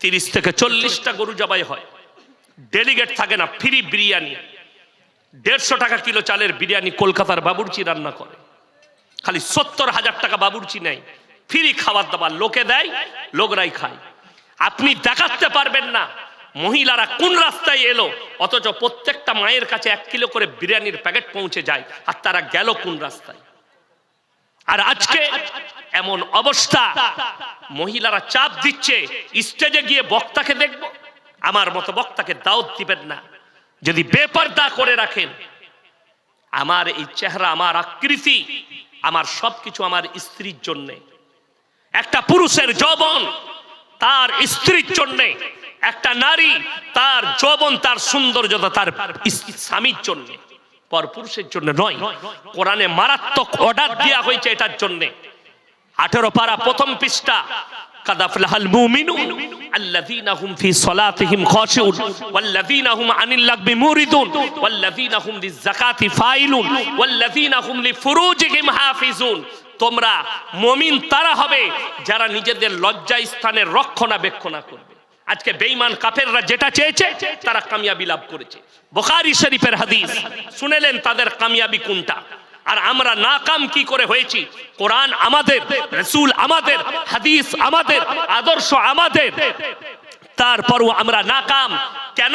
তিরিশ থেকে চল্লিশটা গরু জবাই হয়। ডেলিগেট থাকে না ফ্রি বিরিয়ানি। দেড়শো টাকা কিলো চালের বিরিয়ানি কলকাতার বাবুরচি রান্না করে। খালি সত্তর হাজার টাকা বাবুর্চি নেয়। ফ্রি খাবার দাবার লোকে দেয়, লোকরাই খায়। আপনি দেখাতে পারবেন না, মহিলারা কোন রাস্তায় এলো, অথচ প্রত্যেকটা মায়ের কাছে এক কিলো করে বিরিয়ানির প্যাকেট পৌঁছে যায়, আর তারা গেল কোন রাস্তায়। আর আজকে এমন অবস্থা, মহিলারা চাপ দিচ্ছে, স্টেজে গিয়ে বক্তাকে দেখব। আমার মতো বক্তাকে দাওয়াত দিবেন না। যদি বেপর্দা করে রাখেন, আমার এই চেহারা, আমার আকৃতি, আমার সবকিছু আমার স্ত্রীর জন্যে। একটা পুরুষের যৌবন তার স্ত্রীর জন্যে, একটা নারী তার যৌবন, তার সৌন্দর্যতা তার স্বামীর জন্যে। পর পুরুষের জন্য নয় কোরআনে মারাত্মক অর্ডার দেওয়া হয়েছে এটার জন্যে আঠেরো পারা প্রথম পৃষ্ঠা قد أفلح المؤمنون الذين هم في صلاتهم خاشعون والذين هم عن اللغو موردون والذين هم للزكاة فاعلون والذين هم لفروجهم حافظون তোমরা মমিন তারা হবে যারা নিজেদের লজ্জা স্থানের রক্ষণাবেক্ষণা করবে আজকে বেঈমান কাফেররা যেটা চেয়েছে, তারা কামিয়াবি লাভ করেছে। বুখারী শরীফের হাদিস, শুনেলেন তাদের কামিয়াবি কোনটা? আর আমরা নাকাম কি করে হয়েছি? কোরআন আমাদের, রসুল আমাদের, হাদিস আমাদের, আদর্শ আমাদের। তারপরও আমরা নাকাম। কেন?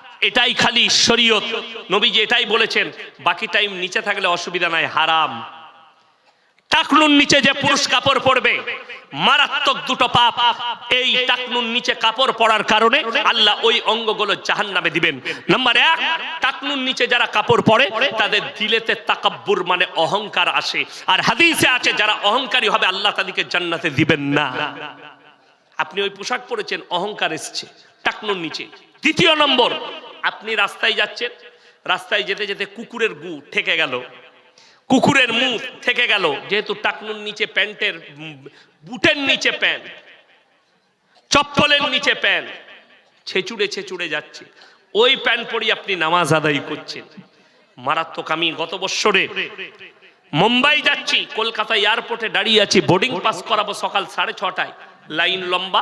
এটাই খালি শরীয়ত। নবীজি এটাই বলেছেন, বাকি টাইম নিচে থাকলে অসুবিধা নাই, হারাম। টাকনুর নিচে যে পুরুষ কাপড় পরবে, মারাত্মক দুটো পাপ। এই টাকনুর নিচে কাপড় পরার কারণে আল্লাহ ওই অঙ্গগুলো জাহান নামে দিবেন। নাম্বার এক, টাকনুর নিচে যারা কাপড় পরে, তাদের দিলেতে তাকাব্বুর মানে অহংকার আসে। আর হাদিসে আছে, যারা অহংকারী হবে, আল্লাহ তাদেরকে জান্নাতে দিবেন না। আপনি ওই পোশাক পরেছেন, অহংকার এসছে, টাকনুর নিচে। দ্বিতীয় নম্বর আপনি রাস্তায় যাচ্ছেন, রাস্তায় যেতে যেতে কুকুরের গু ঠেকে গেল, কুকুরের মুখ থেকে গেল, যেহেতু টাকনুর নিচে প্যান্টের বুটের নিচে প্যান্ট, চপ্পলের নিচে প্যান্ট, ছেচুড়ে ছেচুড়ে যাচ্ছে। ওই প্যান্ট পরি আপনি নামাজ আদায় করছেন। মারাত্মক, আমি গত বৎসরে মুম্বাই যাচ্ছি, কলকাতা এয়ারপোর্টে দাঁড়িয়ে আছি, বোর্ডিং পাস করাবো সকাল সাড়ে ছটায়। লাইন লম্বা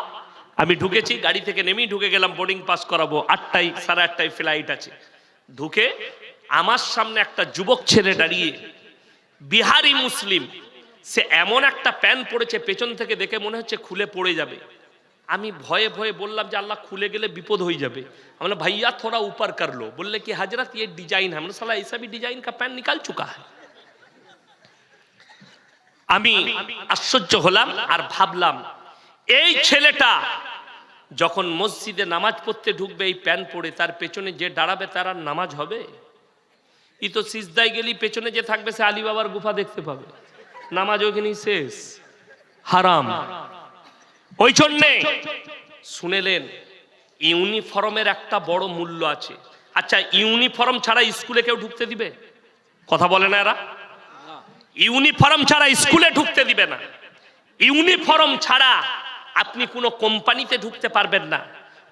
আমি ঢুকেছি গাড়ি থেকে নেমেই ঢুকে গেলাম বোর্ডিং পাস করাবো আটটায় সাড়ে আটটায় ফ্লাইট আছে ঢুকে আমার সামনে একটা যুবক ছেলে দাঁড়িয়ে বিহারি মুসলিম সে এমন একটা প্যান্ট পরেছে পেছন থেকে দেখে মনে হচ্ছে খুলে পড়ে যাবে আমি ভয়ে ভয়ে বললাম যে আল্লাহ খুলে গেলে বিপদ হয়ে যাবে আমরা भैया थोड़ा ऊपर कर लो बोले कि हजरत ये डिजाइन है हमने साला ऐसा भी डिजाइन का पैंट निकाल चुका है আমি আশ্চর্য হলাম আর ভাবলাম এই ছেলেটা যখন মসজিদে নামাজ পড়তে ঢুকবে, এই প্যান পরে তার পেছনে যে দাঁড়াবে, তার আর নামাজ হবে? ই তো সিজদায় গেলি পেছনে যে থাকবে, সে আলী বাবার গুফা দেখতে পাবে। নামাজ ওখানেই শেষ। হারাম। ওই জন্যে শুনেলেন, ইউনিফর্মের একটা বড় মূল্য আছে। আচ্ছা ইউনিফর্ম ছাড়া স্কুলে কেউ ঢুকতে দিবে? কথা বলে না এরা? ইউনিফর্ম ছাড়া স্কুলে ঢুকতে দিবে না। ইউনিফর্ম ছাড়া আপনি কোনো কোম্পানিতে ঢুকতে পারবেন না,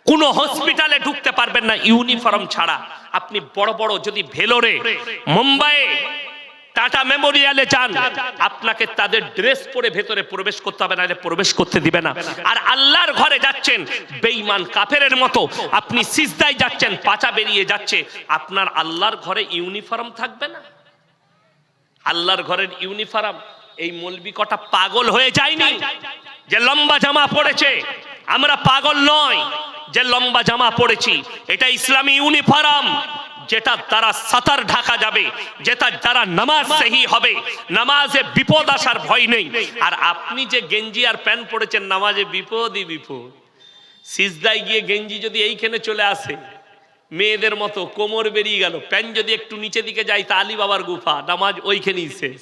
কোনো হসপিটালে ঢুকতে পারবেন না ইউনিফর্ম ছাড়া। আপনি বড় বড় যদি ভেলোরে, মুম্বাইয়ে, টাটা মেমোরিয়ালে যান, আপনাকে তাদের ড্রেস পরে ভেতরে প্রবেশ করতে হবে না প্রবেশ করতে দিবে না। আর আল্লাহর ঘরে যাচ্ছেন, বেঈমান কাফেরের মতো, আপনি সিজদায় যাচ্ছেন, পাচা বেরিয়ে যাচ্ছে, আপনার আল্লাহর ঘরে ইউনিফর্ম থাকবে না? আল্লাহর ঘরের ইউনিফর্ম এই মলবি কটা পাগল হয়ে যায়নি? যে লম্বা জামা পড়েছে আমরা পাগল নয় যে লম্বা জামা পড়েছি এটা ইসলামী ইউনিফর্ম যেটা দ্বারা সাতার ঢাকা যাবে যেটা দ্বারা নামাজ সেহি হবে নামাজে বিপদ আসার ভয় নেই। আর আপনি যে গেঞ্জি আর প্যান্ট পড়েছেন নামাজে বিপদই বিপদ। সিজদায় গিয়ে গেঞ্জি যদি এইখানে চলে আসে মেয়েদের মতো কোমর বেরিয়ে গেল প্যান্ট যদি একটু নিচে দিকে যায় তা আলী বাবার গুফা নামাজ ওইখানেই শেষ।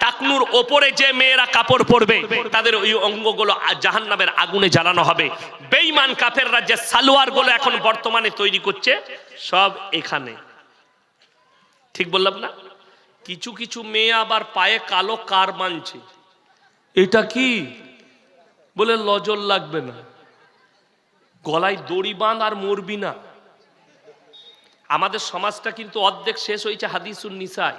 টাকনুর ওপরে যে মেয়েরা কাপড় পরবে, তাদের ওই অঙ্গগুলো জাহান নামের আগুনে জ্বালানো হবে। বেইমান কাফেররা যে সালোয়ারগুলো এখন বর্তমানে তৈরি করছে, সব এখানে। ঠিক বললাম না? কিছু কিছু মেয়ে আবার পায়ে কালো কার মানছে। এটা কি? বলে লজল লাগবে না। গলায় দড়ি বাঁধ আর মরবি না। আমাদের সমাজটা কিন্তু অর্ধেক শেষ হয়েছে হাদিসুন নিসায়।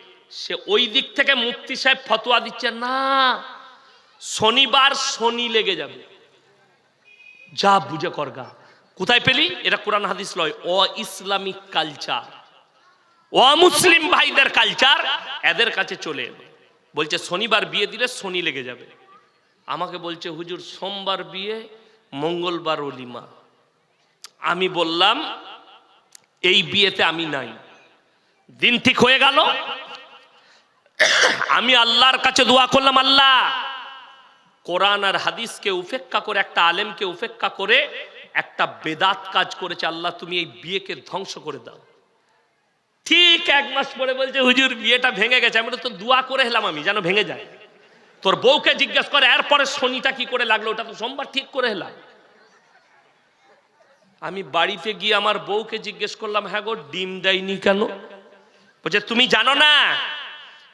সে ওই দিক থেকে মুক্তি সাহেব ফতোয়া দিচ্ছে, না, শনিবার শনি লেগে যাবে। যা বুঝে করগা কোথায় পেলি? এটা কোরআন হাদিস লয়। অ ইসলামিক কালচার। অমুসলিম ভাইদের কালচার। এদের কাছে চলে এলো। বলছে, শনিবার বিয়ে দিলে শনি লেগে যাবে। আমাকে বলছে, হুজুর, সোমবার বিয়ে, মঙ্গলবার অলিমা। আমি বললাম, এই বিয়েতে আমি নাই। দিন ঠিক হয়ে গেল আমি আল্লাহর কাছে দোয়া করলাম, আল্লাহ, কোরআন আর হাদিসকে উপেক্ষা করে, একটা আলেমকে উপেক্ষা করে একটা বেদাত কাজ করেছে, আল্লাহ, তুমি এই বিয়েকে ধ্বংস করে দাও। ঠিক এক মাস পরে বলছে, হুজুর, বিয়েটা ভেঙে গেছে। আমি তো দোয়া করে হেলাম আমি, যেন ভেঙে যায়। তোর বউকে জিজ্ঞেস করে, এরপরে শনিটা কি করে লাগল? ওটা তো সোমবার ঠিক করে হেলাম আমি বাড়িতে গিয়ে আমার বউকে জিজ্ঞেস করলাম হ্যাঁ গো, ডিম দেয়নি কেন? বলছে, তুমি জানো না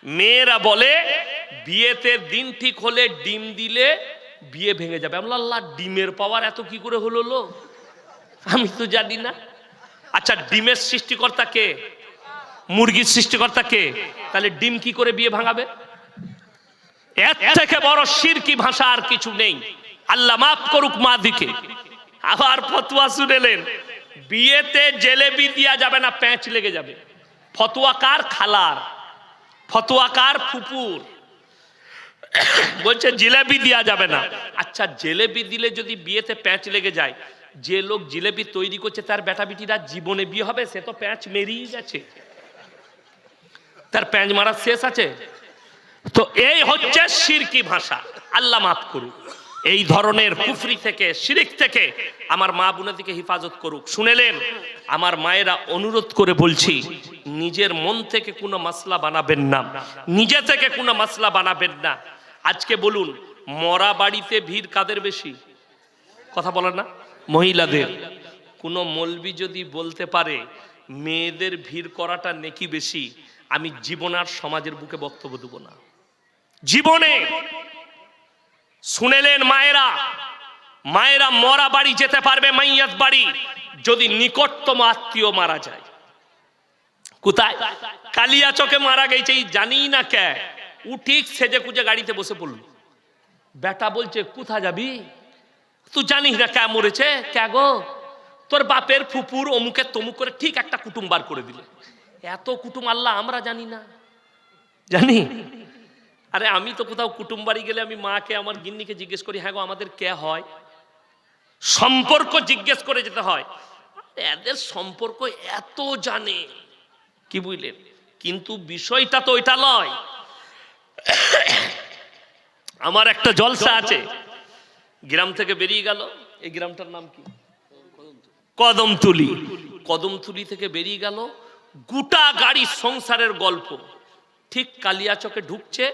মেয়েরা বলে বিয়েতে দিন ঠিক হলে ডিম দিলে বিয়ে ভেঙে যাবে। আমি বললাম, আল্লাহ ডিমের পাওয়ার এত কি করে হলো লো আমি তো জানি না। আচ্ছা ডিমের সৃষ্টিকর্তা কে? মুরগির সৃষ্টিকর্তা কে? তাহলে ডিম কি করে বিয়ে ভাঙাবে? থেকে বড় শিরকি ভাষা আর কিছু নেই। আল্লাহ মাফ করুক মা দিকে। আবার ফতুয়া শুনেলেন বিয়েতে জেলেবি দিয়া যাবে না প্যাঁচ লেগে যাবে। ফতুয়া কার? খালার। ফতুয়া কার ফুপুর বলছে জিলেবি দেওয়া যাবে না। আচ্ছা জিলেপি দিলে যদি বিয়েতে প্যাঁচ লেগে যায়, যে লোক জিলেপি তৈরি করছে, তার বেটা বিটিরা জীবনে বিয়ে হবে, সে তো প্যাঁচ মেরিয়ে গেছে। তার প্যাঁচ মারা শেষ আছে। তো এই হচ্ছে সিরকি ভাষা। আল্লাহ মাফ করুক। এই ধরনের কুফরি থেকে, শিরিক থেকে আমার মা বোনাদিকে হেফাজত করুক। শুনেলেন, আমার মায়েরা অনুরোধ করে বলছি, নিজের মন থেকে কোনো মাসলা বানাবেন না। নিজে থেকে কোনো মাসলা বানাবেন না। আজকে বলুন, মরা বাড়িতে ভিড় কাদের বেশি? কথা বলেন না, মহিলাদের। কোনো মলবি যদি বলতে পারে, মেয়েদের ভিড় করাটা নেকি বেশি, আমি জীবন আর সমাজের বুকে বক্তব্য দেব না। জীবনে শুনেলেন মায়েরা মায়েরা মরা বাড়ি যেতে পারবে মাইয়াত বাড়ি যদি নিকটতম আত্মীয় মারা যায়। কোথায়? কালিয়া চকে মারা গেছে জানি না কে। ও ঠিক সেজে কুজে গাড়িতে বসে পড়ল। বেটা বলছে কোথা যাবি? তুই জানিস না কে মরেছে? কে গো? তোর বাপের ফুপুর অমুকে তমুক করে ঠিক একটা কুটুম বার করে দিলে। এত কুটুম আল্লাহ, আমরা জানি না। জানি? আরে আমি তো কোথাও কুটুম বাড়ি গেলে আমি মাকে, আমার গিন্নিকে জিজ্ঞেস করি হ্যাঁ গো, আমাদের কে হয়? সম্পর্ক জিজ্ঞেস করে যেতে হয়। এদের সম্পর্ক এত জানে। কি বুঝলেন? কিন্তু বিষয়টা তো ওইটা নয়। আমার একটা জলসা আছে। গ্রাম থেকে বেরিয়ে গেল। এই গ্রামটার নাম কি? কদমতুলি। কদমতুলি থেকে বেরিয়ে গেল। গোটা গাড়ি সংসারের গল্প। ঠিক কালিয়াচকে ঢুকছে,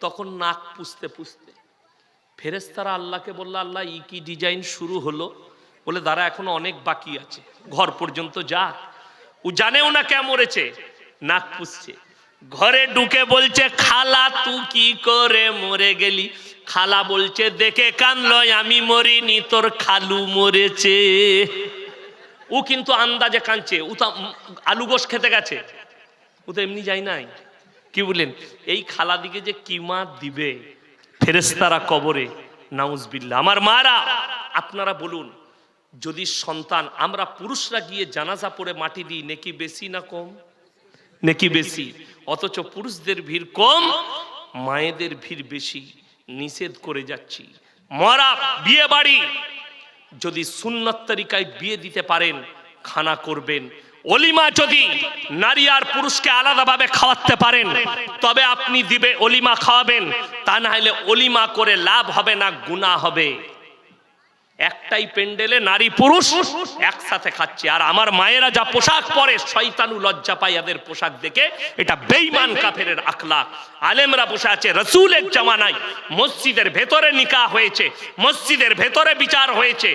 তখন নাক পুষতে পুষতে ফেরেস্তারা আল্লাহকে বলল, আল্লাহ, ই কি ডিজাইন শুরু হলো? বলে, দাঁড়া, এখনও অনেক বাকি আছে। ঘর পর্যন্ত যা। ও জানেও না কে মরেছে। নাক পুষছে ঘরে ঢুকে বলছে, খালা তু কি করে মরে গেলি? খালা বলছে, দেখে কানলয় আমি মরিনি, তোর খালু মরেছে। ও কিন্তু আন্দাজে কাঁদছে। ও তো আলু গোস খেতে গেছে। ও তো এমনি যায় নাই। কি বললেন? এই খালা দিকে যে কিমা দিবে ফেরেস্তারা কবরে নাউজ নাউজবিল্লা আমার মারা, আপনারা বলুন, যদি সন্তান, আমরা পুরুষরা গিয়ে জানাজা পড়ে মাটি দিই, নাকি বেশি না কম? নাকি বেশি? অথচ পুরুষদের ভিড় কম, মায়েদের ভিড় বেশি, নিষেধ করে যাচ্ছি। মরা, বিয়ে বাড়ি, যদি সুন্নত তরিকায় বিয়ে দিতে পারেন, খানা করবেন অলিমা যদি নারী আর পুরুষকে আলাদাভাবে খাওয়াতে পারেন, তবে আপনি দিবে অলিমা খাওয়াবেন, তা না হলে অলিমা করে লাভ হবে না, গুণা হবে। একটাই পেন্ডেলে নারী পুরুষ একসাথে খাচ্ছে, আর আমার মায়েরা যা পোশাক পরে শয়তানু লজ্জা পায় এদের পোশাক দেখে, এটা বেইমান কাফেরের আখলাক আলেমরা বসে আছে, রসুলের জামানায়, মসজিদের ভেতরে নিকা হয়েছে, মসজিদের ভেতরে বিচার হয়েছে।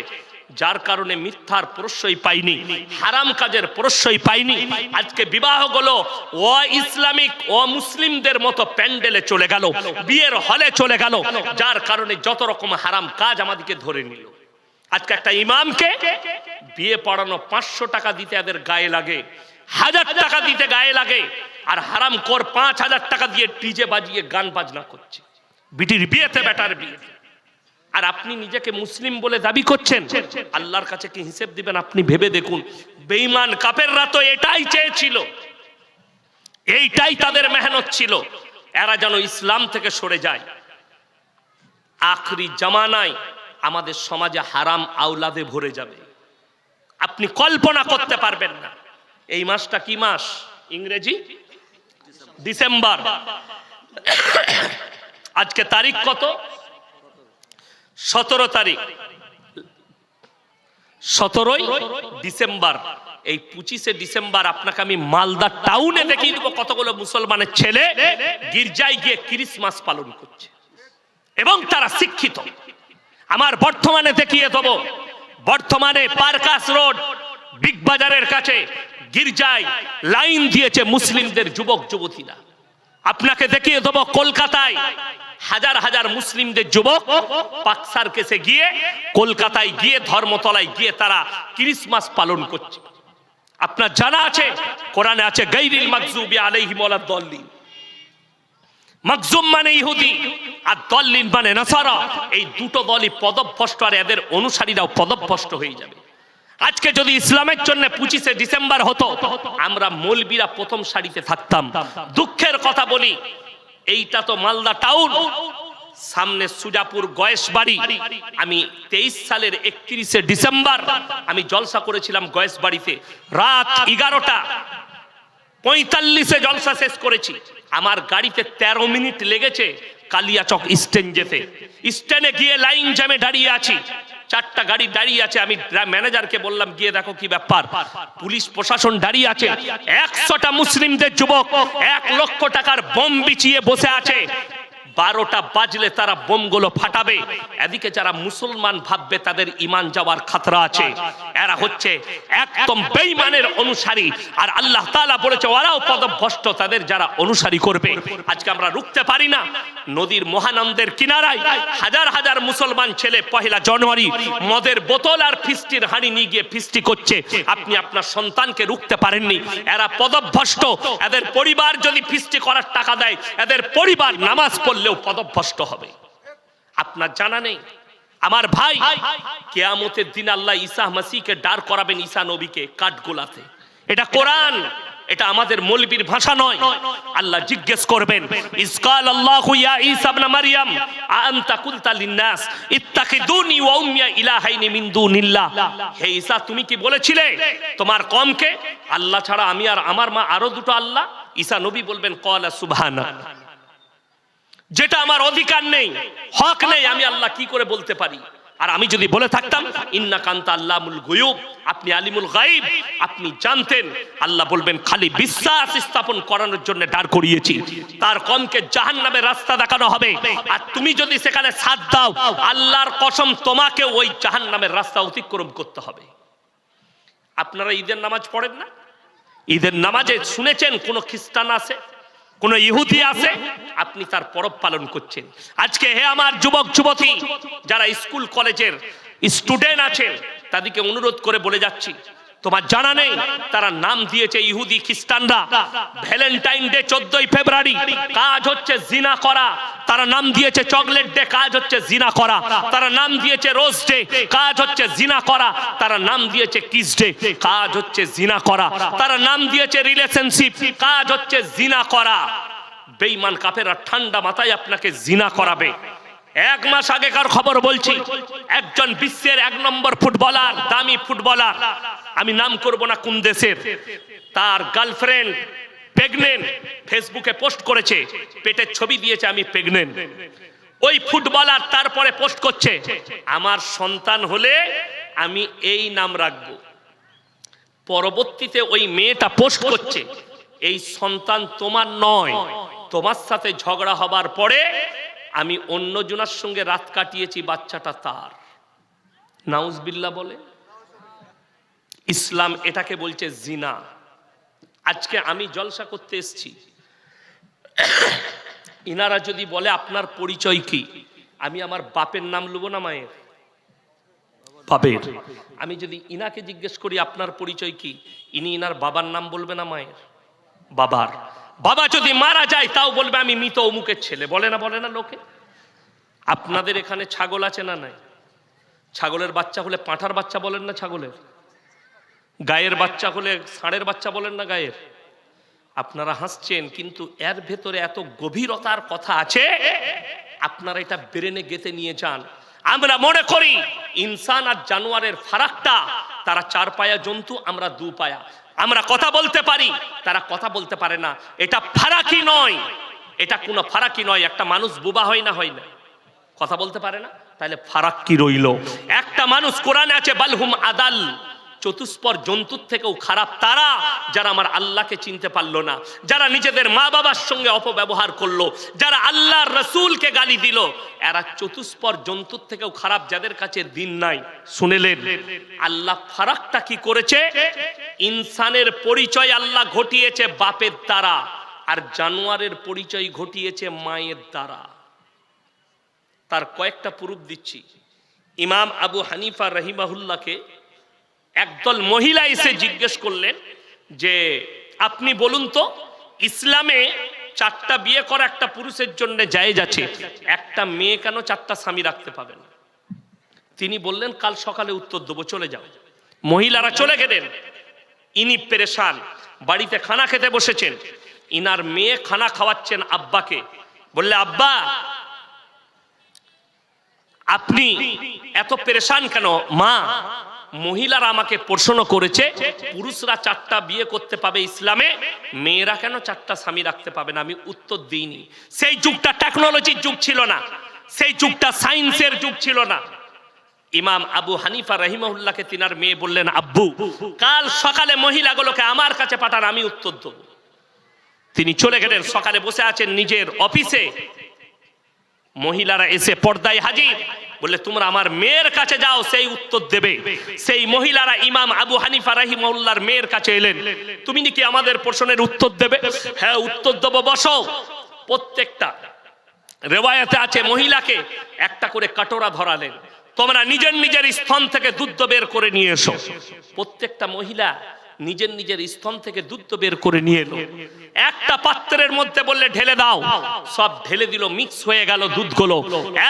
যার কারণে মিথ্যার প্রশ্রয় পাইনি, হারাম কাজের প্রশ্রয় পাইনি। আজকে বিবাহগুলো, ও ইসলামিক, ও মুসলিমদের মতো প্যান্ডেলে চলে গেল, বিয়ের হলে চলে গেল, যার কারণে যত রকম হারাম কাজ আমাদেরকে ধরে নিল। আজকে একটা ইমামকে বিয়ে পড়ানো পাঁচশো টাকা দিতে এদের গায়ে লাগে, হাজার টাকা দিতে গায়ে লাগে, আর হারাম কর পাঁচ হাজার টাকা দিয়ে ডিজে বাজিয়ে গান বাজনা করছে। বিটির বিয়েতে বেটার বিয়ে। আর আপনি নিজেকে মুসলিম বলে দাবি করছেন? আল্লাহর কাছে কি হিসেব দিবেন? আপনি ভেবে দেখুন। বেঈমান কাপেররা তো এটাই চেয়েছিল। এইটাই তাদের মেহনত ছিল। এরা যেন ইসলাম থেকে সরে যায়। আখরি জামানায় আমাদের সমাজে হারাম আওলাদে ভরে যাবে। আপনি কল্পনা করতে পারবেন না। এই মাসটা কি মাস? ইংরেজি? ডিসেম্বর। আজকে তারিখ কত? সতেরো তারিখ। সতেরোই ডিসেম্বর। এই পঁচিশে ডিসেম্বর আপনাকে আমি মালদা টাউনে দেখিয়ে দেবো কতগুলো মুসলমানের ছেলে গির্জায় গিয়ে ক্রিসমাস পালন করছে। এবং তারা শিক্ষিত। আমার বর্তমানে দেখিয়ে দেবো, বর্তমানে পার্কাস রোড, বিগ বাজারের কাছে গির্জায় লাইন দিয়েছে মুসলিমদের যুবক যুবতীরা আপনাকে দেখিয়ে দেবো কলকাতায় হাজার হাজার মুসলিমদের যুবক পাকসার কেসে গিয়ে কলকাতায় গিয়ে ধর্মতলায় গিয়ে তারা ক্রিসমাস পালন করছে। আপনার জানা আছে, কোরআনে আছে, গাইরিল মাকজুবি আলাইহিম ওয়ালাদ দল্লিন। মাকজুম মানে ইহুদি, আর দল্লিন মানে নাসারা। এই দুটো দলই পদভ্রষ্ট, আর এদের অনুসারীরাও পদভ্রষ্ট হয়ে যাবে। আজকে যদি ইসলামের জন্য পঁচিশে ডিসেম্বর হতো, আমরা মৌলবীরা প্রথম সারিতে থাকতাম। দুঃখের কথা বলি এইটা তো মালদা টাউন। সামনে সুজাপুর গয়েশ বাড়ি। আমি তেইশ সালের একত্রিশে ডিসেম্বর আমি জলসা করেছিলাম গয়েশ বাড়িতে। রাত এগারোটা, পঁয়তাল্লিশে জলসা শেষ করেছি। আমার গাড়িতে ১৩ মিনিট লেগেছে কালিয়াচক স্ট্যান্ড যেতে। স্ট্যান্ডে গিয়ে লাইন জ্যামে দাঁড়িয়ে আছি। চারটা গাড়ি দাঁড়িয়ে আছে, আমি ম্যানেজারকে বললাম, গিয়ে দেখো কি ব্যাপার। পুলিশ প্রশাসন দাঁড়িয়ে আছে। একশোটা মুসলিমদের যুবক, এক লক্ষ টাকার বম বিছিয়ে বসে আছে। বারোটা বাজলে তারা বোমগুলো ফাটাবে। এদিকে যারা মুসলমান ভাববে তাদের ইমান যাওয়ার খাতরা আছে। এরা হচ্ছে একদম বেইমানের অনুসারী। আর আল্লাহ তাআলা বলেছে ওরাও পদভ্রষ্ট তাদের যারা অনুসারী করবে। আজকে আমরা রুখতে পারি না। নদীর মহানন্দের কিনারায় হাজার হাজার মুসলমান ছেলে, পহেলা জানুয়ারি, মদের বোতল আর ফিস্টির হাঁড়ি নিয়ে গিয়ে ফিস্টি করছে। আপনি আপনার সন্তানকে রুখতে পারেননি। এরা পদভ্রষ্ট। এদের পরিবার যদি ফিস্টি করার টাকা দেয়, এদের পরিবার নামাজ পড়লেও পদভ্রষ্ট হবে। আপনার জানা নেই? আমার ভাই কেয়ামতের দিন আল্লাহ ঈসা মাসিকে ডার করাবেন ঈসা নবীকে কাঠগোলাতে। এটা কোরআন, এটা আমাদের মৌলবীর ভাষা নয়। আল্লাহ জিজ্ঞেস করবেন ইসকাল আল্লাহু ইয়া ঈসা ইবনে মারইয়াম আনতা কুলতা লিন্নাস? ইত্তাখিদুনি ওয়া উম্মিয়া ইলাহাইনি মিন দুনিল্লাহ? হে ঈসা, তুমি কি বলেছিলে? তোমার কমকে? আল্লাহ ছাড়া আমি আর আমার মা আরও দুটো আল্লাহ? ঈসা নবী বলবেন, কলা সুবহানা যেটা আমার অধিকার নেই, হক নেই, আমি আল্লাহ কি করে বলতে পারি? আর আমি যদি বলে থাকতাম, ইন্না কান্তা আল্লামুল গুয়ুব, আপনি আলিমুল গাইব আপনি জানতেন, আল্লাহ বলবেন, খালি বিশ্বাস স্থাপন করানোর জন্য দাঁড় করিয়েছি। তার কমকে জাহান্নামের রাস্তা দেখানো হবে। আর তুমি যদি সেখানে সাথ দাও, আল্লাহর কসম তোমাকে ওই জাহান্নামের রাস্তা অতিক্রম করতে হবে। আপনারা ঈদের নামাজ পড়েন না? ঈদের নামাজে শুনেছেন কোন খ্রিস্টান আছে? কোন ইহুদি আছে? আপনি তার পরব পালন করছেন। আজকে হে আমার যুবক, যুবতী, যারা স্কুল, কলেজের স্টুডেন্ট আছেন, তাদেরকে অনুরোধ করে বলে যাচ্ছি তোমার জানা নেই, তারা নাম দিয়েছে ইহুদি খ্রিস্টানরা। ভ্যালেন্টাইন ডে চোদ্দই ফেব্রুয়ারি, কাজ হচ্ছে জিনা করা। তারা নাম দিয়েছে চকলেট ডে কাজ হচ্ছে জিনা করা। তারা নাম দিয়েছে রোজ ডে কাজ হচ্ছে জিনা করা। তারা নাম দিয়েছে কিস ডে কাজ হচ্ছে জিনা করা। তারা নাম দিয়েছে রিলেশনশিপ কাজ হচ্ছে জিনা করা। বেঈমান কাফেরা ঠান্ডা মাথায় আপনাকে জিনা করাবে। এক মাস আগেকার খবর বলছি, একজন বিশ্বের এক নম্বর ফুটবলার, দামি ফুটবলার, আমি নাম করব না কোন দেশের, তার গার্লফ্রেন্ড প্রেগনেন্ট ফেসবুকে পোস্ট করেছে, পেটের ছবি দিয়েছে, আমি প্রেগনেন্ট ওই ফুটবলার তারপরে পোস্ট করছে, আমার সন্তান হলে আমি এই নাম রাখব। পরবর্তীতে ওই মেয়েটা পোস্ট করছে, এই সন্তান তোমার নয়, তোমার সাথে ঝগড়া হবার পরে আমি অন্য জনার সঙ্গে রাত কাটিয়েছি, বাচ্চাটা তার। নাউজবিল্লা বলে, ইসলাম এটাকে বলছে জিনা। আজকে আমি জলসা করতে এসছি। ইনারা যদি বলে, আপনার পরিচয় কি? আমি আমার বাপের নাম লুব না, মায়ের? বাপের। আমি যদি ইনাকে জিজ্ঞেস করি, আপনার পরিচয় কি? ইনি ইনার বাবার নাম বলবে না, মায়ের? বাবার। বাবা যদি মারা যায়, তাও বলবে আমি মৃত অমুকের ছেলে। বলে না বলে না লোকে? আপনাদের এখানে ছাগল আছে না নাই? ছাগলের বাচ্চা হলে পাঁঠার বাচ্চা বলেন না ছাগলের? গায়ের বাচ্চা হলে ষাঁড়ের বাচ্চা বলেন না গায়ের? আপনারা হাসছেন, কিন্তু এর ভেতরে এত গভীরতার কথা আছে, আপনারা এটা ব্রেনে গেতে নিয়ে যান। আমরা মনে করি, ইনসান আর জানোয়ারের ফারাকটা তারা চার পায়া জন্তু, আমরা দু পায়া। আমরা কথা বলতে পারি, তারা কথা বলতে পারে না। এটা ফারাকি নয়। এটা কোনো ফারাকি নয়, একটা মানুষ বোবা হয় না হয় না। কথা বলতে পারে না? তাহলে ফারাক কি রইল। একটা মানুষ কোরআনে আছে বালহুম আদাল। চতুষ্পর জন্তুর থেকেও খারাপ তারা যারা আমার আল্লাহকে চিনতে পারল না, যারা নিজেদের মা বাবার সঙ্গে অপব্যবহার করল, যারা আল্লাহর রসুলকে গালি দিল, এরা চতুষ্পর জন্তুর থেকেও খারাপ যাদের কাছে দিন নাই। শুনেলেন, আল্লাহ ফারাকটা কি করেছে? ইনসানের পরিচয় আল্লাহ ঘটিয়েছে বাপের দ্বারা আর জানোয়ারের পরিচয় ঘটিয়েছে মায়ের দ্বারা। তার কয়েকটা প্রুফ দিচ্ছি। ইমাম আবু হানিফা রহিমাহুল্লাহকে একদল মহিলা এসে জিজ্ঞেস করলেন যে, আপনি বলুন তো, ইসলামে চারটা বিয়ে করা একটা পুরুষের জন্য জায়েজ আছে, একটা মেয়ে কেন চারটা স্বামী রাখতে পাবে না? তিনি বললেন, কাল সকালে উত্তর দেবো, চলে যাও। মহিলারা চলে গেলেন। ইনি পেরেশান, বাড়িতে খানা খেতে বসেছেন। ইনার মেয়ে খানা খাওয়াচ্ছেন আব্বাকে। বললে, আব্বা, আপনি এত পেরেশান কেন? মা মহিলারা আমাকে প্রশ্ন করেছে, পুরুষরা চারটা বিয়ে করতে পাবে ইসলামে, মেয়েরা কেন চারটা স্বামী রাখতে পাবে না? আমি উত্তর দিইনি। সেই যুগটা টেকনোলজির যুগ ছিল না। সেই যুগটা সায়েন্সের যুগ ছিল না। ইমাম আবু হানিফা রহিমউল্লাহকে তিনার মেয়ে বললেন, আব্বু, কাল সকালে মহিলাগুলোকে আমার কাছে পাঠান, আমি উত্তর দেবো। তিনি চলে গেলেন, সকালে বসে আছেন নিজের অফিসে। মহিলারা এসে পর্দায় হাজির। বলে তোমরা আমার মেয়ের কাছে যাও, সেই উত্তর দেবে। সেই মহিলারা ইমাম আবু হানিফা রাহিমাউল্লাহর মেয়ের কাছে এলেন। তুমি নাকি আমাদের প্রশ্নের উত্তর দেবে? হ্যাঁ উত্তর দেবো, বসো। প্রত্যেকটা রেওয়ায়তে আছে মহিলাকে একটা করে কাটোরা ধরালেন। তোমরা নিজের নিজের স্থান থেকে দুধ বের করে নিয়ে এসো। প্রত্যেকটা মহিলা নিজের নিজের স্তন থেকে দুধ বের করে নিয়ে এলো। একটা পাত্রের মধ্যে বললে, ঢেলে দাও। সব ঢেলে দিল মিক্স হয়ে গেল দুধগুলো।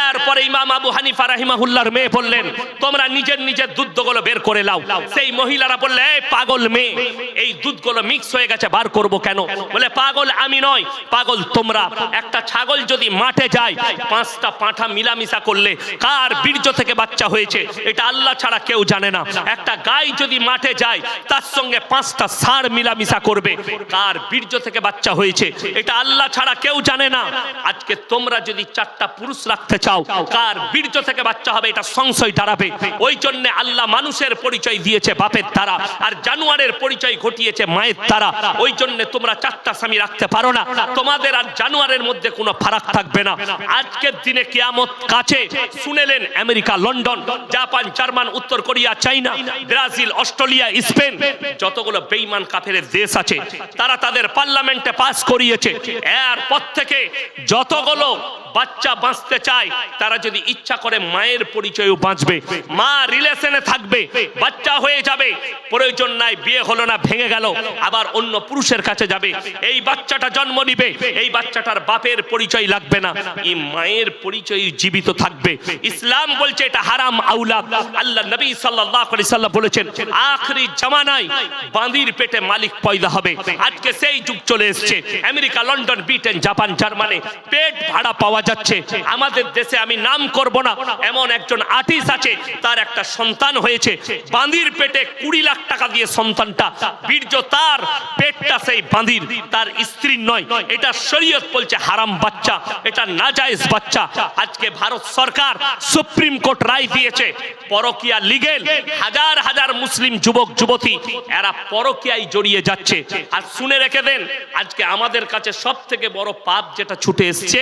এরপরে ইমাম আবু হানিফা রাহিমাহুল্লাহর মেয়ে বললেন, তোমরা নিজের নিজের দুধগুলো বের করে লাও সেই মহিলারা বললে, এই পাগল মেয়ে, এই দুধগুলো মিক্স হয়ে গেছে, বার করব কেন? বলে, পাগল আমি নয়, পাগল তোমরা। একটা ছাগল যদি মাঠে যায়, পাঁচটা পাঁঠা মিলামিশা করলে কার বীর্য থেকে বাচ্চা হয়েছে? এটা আল্লাহ ছাড়া কেউ জানে না। একটা গাই যদি মাঠে যায়, তার সঙ্গে পাঁচটা ষাঁড় মিলামিশা করবে। কার বীর্য থেকে বাচ্চা হয়েছে, এটা আল্লাহ ছাড়া কেউ জানে না। আজকে তোমরা যদি চারটা পুরুষ রাখতে চাও, কার বীর্য থেকে বাচ্চা হবে এটা সংশয় দাঁড়াবে। ওই জন্য আল্লাহ মানুষের পরিচয় দিয়েছে বাপের দ্বারা, আর জানোয়ারের পরিচয় ঘটিয়েছে মায়ের দ্বারা। ওই জন্য তোমরা চারটা স্বামী রাখতে পারো না। তোমাদের আর জানোয়ারের মধ্যে কোনো ফারাক থাকবে না। আজকের দিনে কিয়ামত কাছে শুনেলেন আমেরিকা, লন্ডন, জাপান, জার্মান, উত্তর Korea, China, Brazil, Australia, Spain. যতগুলো বেইমান কাফের দেশ আছে, তারা তাদের পার্লামেন্টে পাস করিয়েছে। এরপর থেকে যতগুলো বাচ্চা বাঁচতে চায়, তারা যদি ইচ্ছা করে মায়ের পরিচয়ও বাঁচবে, মা রিলেশনে থাকবে, বাচ্চা হয়ে যাবে, প্রয়োজন নাই, বিয়ে হলো না, ভেঙে গেল, আবার অন্য পুরুষের কাছে যাবে। এই বাচ্চাটা জন্ম নিবে, এই বাচ্চাটার বাপের পরিচয় লাগবে না। এই মায়ের পরিচয় জীবিত থাকবে। ইসলাম বলছে এটা হারাম আউলা আল্লাহ নবী সাল্লাল্লাহু আলাইহি সাল্লাম বলেছেন, আখরি জামানায় বাঁদির পেটে মালিক পয়দা হবে। আজকে সেই যুগ চলে এসেছে। America London Britain Japan Germany পেট ভাড়া পাওয়া যাচ্ছে। আমাদের দেশে আমি নাম করব না। এমন একজন আর্টিস্ট আছে তার একটা সন্তান হয়েছে। বাঁদির পেটে কুড়ি লাখ টাকা দিয়ে সন্তানটা বীর্য তার পেটটা সেই বাঁদির তার স্ত্রীর নয়। এটা শরীয়ত বলছে হারাম বাচ্চা এটা নাজায়েজ বাচ্চা। আজকে ভারত সরকার সুপ্রিম কোর্ট রায় দিয়েছে পরকিয়া লিগেল হাজার হাজার মুসলিম যুবক যুবতী এরা পরকিয়ায় জড়িয়ে যাচ্ছে। আর শুনে রেখে দেন, আজকে আমাদের কাছে সব থেকে বড় পাপ যেটা ছুটে এসছে,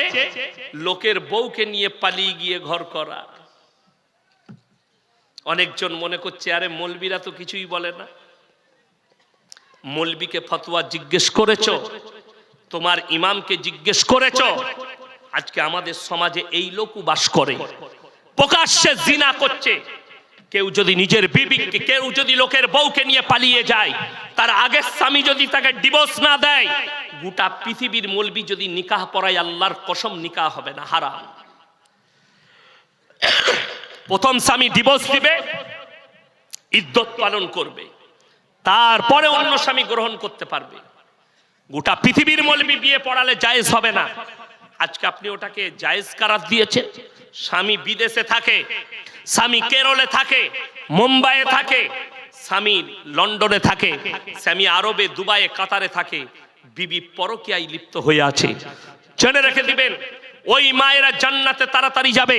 লোকের বউকে নিয়ে পালিয়ে গিয়ে ঘর করা। অনেকজন মনে করছে, আরে মলবিরা তো কিছুই বলে না। মলবিকে ফতোয়া জিজ্ঞেস করেছ? তোমার ইমামকে জিজ্ঞেস করেছ? আজকে আমাদের সমাজে এই লোকও বাস করে। প্রকাশ্যে জিনা করছে। কেউ যদি নিজের বিবিকে, কেউ যদি লোকের বউকে নিয়ে পালিয়ে যায়, তার আগের স্বামী যদি তাকে ডিভোর্স না দেয়, গোটা পৃথিবীর মলবি যদি নিকাহ পড়ায় আল্লাহর কসম নিকাহ হবে না, হারাম। প্রথম স্বামী ডিভোর্স দিবে ইদ্যত পালন করবে, তারপরে অন্য স্বামী গ্রহণ করতে পারবে। গোটা পৃথিবীর মলবি বিয়ে পড়ালে জায়েজ হবে না। আজকে আপনি ওটাকে জায়েজ কারার দিয়েছেন। স্বামী বিদেশে থাকে, স্বামী কেরলে থাকে, মুম্বাইয়ে থাকে, স্বামী লন্ডনে থাকে, স্বামী আরবে, দুবাইয়ে, কাতারে থাকে, বিবি পরকিয়ায় লিপ্ত হয়ে আছে। জেনে রেখে দিবেন ওই মায়েরা জান্নাতে তাড়াতাড়ি যাবে।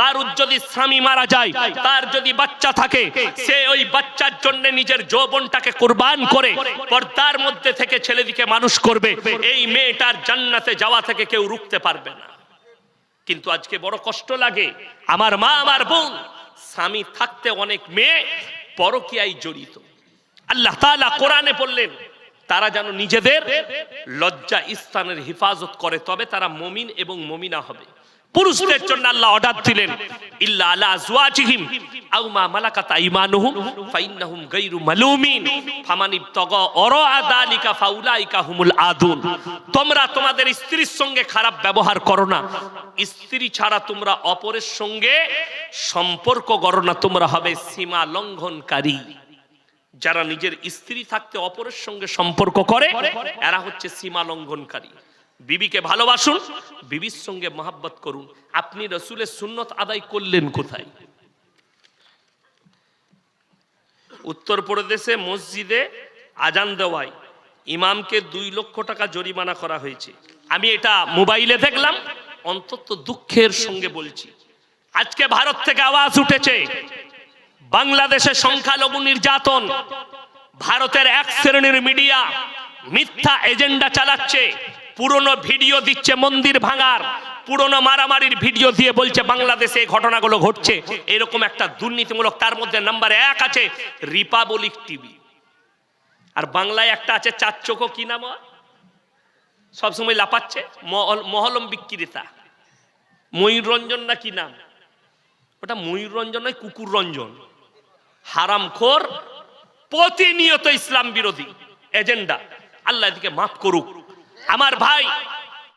কারুর যদি স্বামী মারা যায় তার যদি বাচ্চা থাকে সে ওই বাচ্চার জন্য নিজের যৌবনটাকে কুরবান করে পর্দার মধ্যে থেকে ছেলেদিকে মানুষ করবে। এই মেয়েটার জান্নাতে যাওয়া থেকে কেউ রুখতে পারবে না। কিন্তু আজকে বড় কষ্ট লাগে। আমার মা আমার বোন স্বামী থাকতে অনেক মেয়ে পরকিয়ায় জড়িত। আল্লাহ তাআলা কোরআনে বললেন তারা যেন নিজেদের লজ্জা স্থানের হেফাজত করে, তবে তারা মমিন এবং মমিনা হবে। পুরুষদের জন্য আল্লাহ অর্ডার দিলেন, ইল্লা আলা আজওয়াজিহিম আও মা মালাকাত আইমানুহুম, ফাইন্নাহুম গায়রু মালুমিন ফামান ইবতাগা ফাউলাইকা হুমুল আদুন। তোমরা তোমাদের স্ত্রীর সঙ্গে খারাপ ব্যবহার করো না। স্ত্রী ছাড়া তোমরা অপরের সঙ্গে সম্পর্ক করো না, তোমরা হবে সীমা লঙ্ঘনকারী। যারা নিজের স্ত্রী থাকতে অপরের সঙ্গে সম্পর্ক করে এরা হচ্ছে সীমা লঙ্ঘনকারী। বিবিকে ভালোবাসুন বিবির সঙ্গে মহাব্বত করুন। আপনি রসুলের সুন্নত আদায় করলেন কোথায়? উত্তরপ্রদেশে মসজিদে আজান দেওয়ায় ইমামকে দুই লক্ষ টাকা জরিমানা করা হয়েছে। আমি এটা মোবাইলে দেখলাম অন্তত দুঃখের সঙ্গে বলছি। আজকে ভারত থেকে আওয়াজ উঠেছে। বাংলাদেশে সংখ্যালঘু নির্যাতন, ভারতের এক শ্রেণির মিডিয়া মিথ্যা এজেন্ডা চালাচ্ছে, পুরনো ভিডিও দিচ্ছে মন্দির ভাঙার, পুরনো মারামারির ভিডিও দিয়ে বলছে বাংলাদেশে এই ঘটনাগুলো ঘটছে। এরকম একটা দুর্নীতিমূলক তার মধ্যে নাম্বার এক আছে রিপাবলিক টিভি। আর বাংলায় একটা আছে চার কি নাম সবসময় লাপাচ্ছে মহল- মহলম বিক্রেতা। ময়ূররঞ্জন না কি নাম? ওটা ময়ূররঞ্জন নয় কুকুর রঞ্জন হারামখোর প্রতিনিয়ত ইসলাম বিরোধী এজেন্ডা। আল্লাহ এদিকে মাফ করুক। আমার ভাই